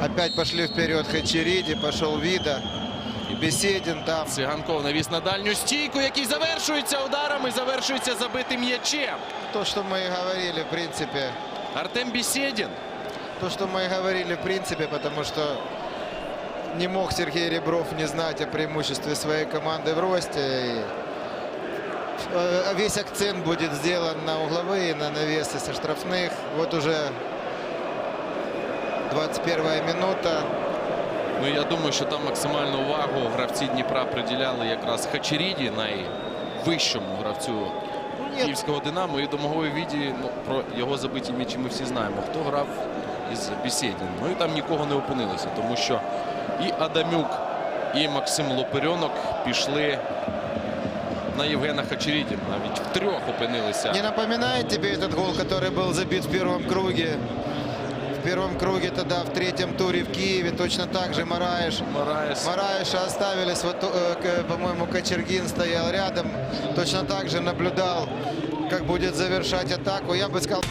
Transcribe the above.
Опять пошли вперед Хачериди, пошел Вида. Беседин там. Циганков навіс на дальню стійку, який завершується ударом і завершується забитим м'ячем. То, что мы и говорили, в принципе. Артем Бісєдін. То, что мы и говорили, в принципе, потому что не мог Сергей Ребров не знать о преимуществе своей команды в росте. И э, весь акцент будет сделан на угловые, на навесы со штрафных. Вот уже 21 минута. Ну я думаю, що там максимальну увагу гравці Дніпра приділяли якраз Хачеріді, найвищому гравцю Нет, київського Динамо. І домоговій віді ну, про його забиті м'ячі ми всі знаємо. Хто грав із Бісєдін. Ну і там нікого не опинилося, тому що і Адамюк, і Максим Лоперьонок пішли на Євгена Хачеріді. Навіть втрьох опинилися. Не напоминает тебе этот гол, который был забит в первом круге? в первом круге тогда в третьем туре в Киеве точно так же Мараеш. Мараеш. Мараеша оставились, вот, э, по-моему, Кочергин стоял рядом. Точно так же наблюдал, как будет завершать атаку. Я бы сказал...